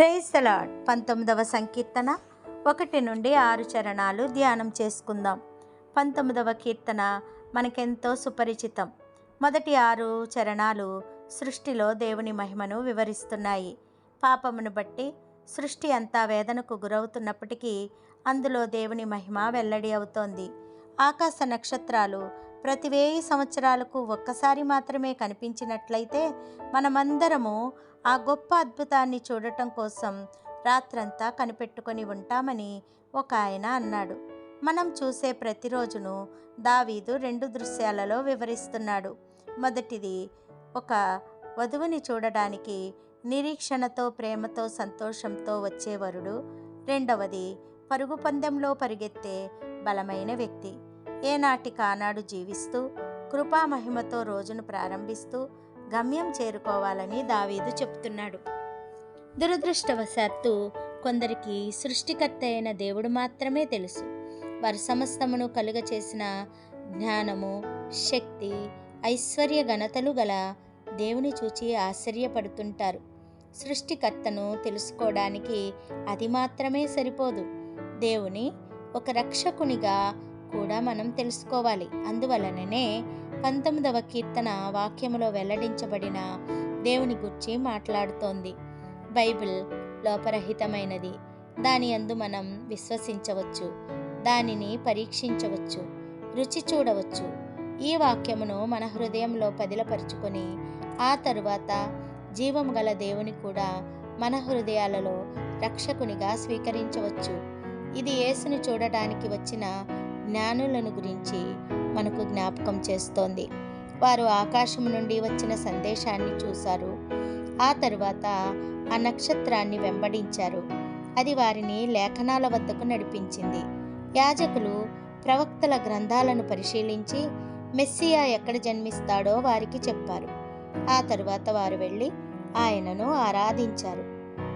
Praise పంతొమ్మిదవ సంకీర్తన ఒకటి నుండి ఆరు చరణాలు ధ్యానం చేసుకుందాం. పంతొమ్మిదవ కీర్తన మనకెంతో సుపరిచితం. మొదటి ఆరు చరణాలు సృష్టిలో దేవుని మహిమను వివరిస్తున్నాయి. పాపమును బట్టి సృష్టి అంతా వేదనకు గురవుతున్నప్పటికీ అందులో దేవుని మహిమ వెల్లడి అవుతోంది. ఆకాశ నక్షత్రాలు ప్రతి వేయి సంవత్సరాలకు ఒక్కసారి మాత్రమే కనిపించినట్లయితే మనమందరము ఆ గొప్ప అద్భుతాన్ని చూడటం కోసం రాత్రంతా కనిపెట్టుకొని ఉంటామని ఒక ఆయన అన్నాడు. మనం చూసే ప్రతిరోజును దావీదు రెండు దృశ్యాలలో వివరిస్తున్నాడు. మొదటిది ఒక వధువుని చూడడానికి నిరీక్షణతో ప్రేమతో సంతోషంతో వచ్చే వరుడు. రెండవది పరుగు పందెంలో పరిగెత్తే బలమైన వ్యక్తి. ఏనాటి కానాడు జీవిస్తూ కృపామహిమతో రోజును ప్రారంభిస్తూ గమ్యం చేరుకోవాలని దావీదు చెప్తున్నాడు. దురదృష్టవశాత్తు కొందరికి సృష్టికర్త అయిన దేవుడు మాత్రమే తెలుసు. వారు సమస్తమును కలుగచేసిన జ్ఞానము శక్తి ఐశ్వర్య ఘనతలు గల దేవుని చూచి ఆశ్చర్యపడుతుంటారు. సృష్టికర్తను తెలుసుకోవడానికి అది మాత్రమే సరిపోదు. దేవుని ఒక రక్షకునిగా కూడా మనం తెలుసుకోవాలి. అందువలననే పంతొమ్మిదవ కీర్తన వాక్యములో వెల్లడించబడిన దేవుని గురించి మాట్లాడుతోంది. బైబిల్ లోపరహితమైనది. దాని అందు మనం విశ్వసించవచ్చు. దానిని పరీక్షించవచ్చు. రుచి చూడవచ్చు. ఈ వాక్యమును మన హృదయంలో పదిలపరుచుకొని ఆ తరువాత జీవము గల దేవుని కూడా మన హృదయాలలో రక్షకునిగా స్వీకరించవచ్చు. ఇది యేసును చూడటానికి వచ్చిన జ్ఞానులను గురించి మనకు జ్ఞాపకం చేస్తోంది. వారు ఆకాశం నుండి వచ్చిన సందేశాన్ని చూశారు. ఆ తరువాత ఆ నక్షత్రాన్ని వెంబడించారు. అది వారిని లేఖనాల వద్దకు నడిపించింది. యాజకులు ప్రవక్తల గ్రంథాలను పరిశీలించి మెస్సియా ఎక్కడ జన్మిస్తాడో వారికి చెప్పారు. ఆ తరువాత వారు వెళ్ళి ఆయనను ఆరాధించారు.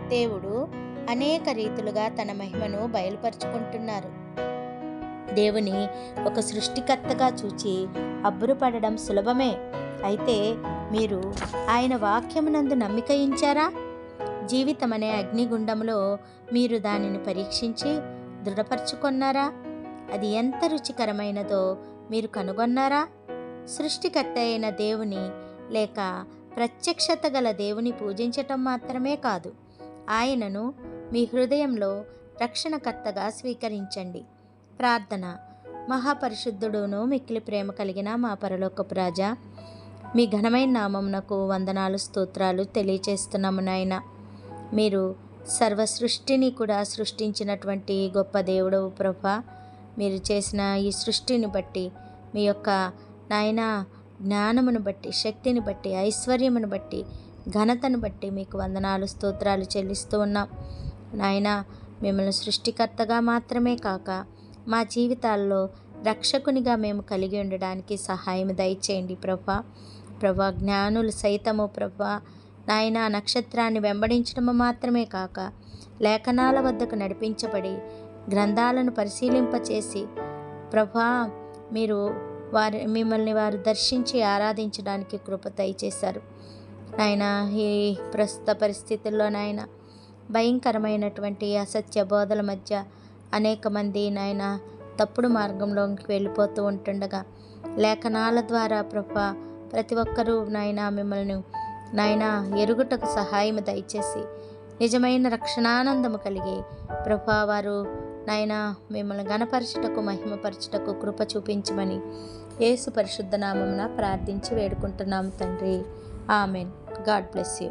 దేవుడు అనేక రీతులుగా తన మహిమను బయలుపరుచుకుంటున్నారు. దేవుని ఒక సృష్టికర్తగా చూచి అబ్బురపడడం సులభమే. అయితే మీరు ఆయన వాక్యమునందు నమ్మిక ఇచ్చారా జీవితం అనే అగ్నిగుండంలో మీరు దానిని పరీక్షించి దృఢపరుచుకొన్నారా? అది ఎంత రుచికరమైనదో మీరు కనుగొన్నారా? సృష్టికర్త అయిన దేవుని లేక ప్రత్యక్షత గల దేవుని పూజించటం మాత్రమే కాదు. ఆయనను మీ హృదయంలో రక్షణకర్తగా స్వీకరించండి. ప్రార్థన. మహాపరిశుద్ధుడును మిక్కిలి ప్రేమ కలిగిన మా పరలోకపు రాజా మీ ఘనమైన నామమునకు వందనాలు స్తోత్రాలు తెలియచేస్తున్నాము నాయన. మీరు సర్వ సృష్టిని కూడా సృష్టించినటువంటి గొప్ప దేవుడు ప్రభా మీరు చేసిన ఈ సృష్టిని బట్టి మీ యొక్క నాయన జ్ఞానమును బట్టి శక్తిని బట్టి ఐశ్వర్యమును బట్టి ఘనతను బట్టి మీకు వందనాలు స్తోత్రాలు చెల్లిస్తూ ఉన్నాం. నాయన మిమ్మల్ని సృష్టికర్తగా మాత్రమే కాక మా జీవితాల్లో రక్షకునిగా మేము కలిగి ఉండడానికి సహాయం దయచేయండి ప్రభా. ప్రభా జ్ఞానులు సైతము ప్రభా. నాయన నక్షత్రాన్ని వెంబడించడము మాత్రమే కాక లేఖనాల వద్దకు నడిపించబడి గ్రంథాలను పరిశీలింపచేసి ప్రభా మీరు వారి మిమ్మల్ని వారు దర్శించి ఆరాధించడానికి కృప దయచేశారు. నాయన ఈ ప్రస్తుత పరిస్థితుల్లో నాయన భయంకరమైనటువంటి అసత్య బోధల మధ్య అనేక మంది నాయన తప్పుడు మార్గంలోకి వెళ్ళిపోతూ ఉంటుండగా లేఖనాల ద్వారా ప్రభా ప్రతి ఒక్కరూ నాయన మిమ్మల్ని నాయన ఎరుగుటకు సహాయం దయచేసి నిజమైన రక్షణానందము కలిగి ప్రభా వారు నాయన మిమ్మల్ని గణపరచుటకు మహిమపరచుటకు కృప చూపించమని యేసు పరిశుద్ధనామమున ప్రార్థించి వేడుకుంటున్నాము తండ్రి. ఆమెన్. God bless you.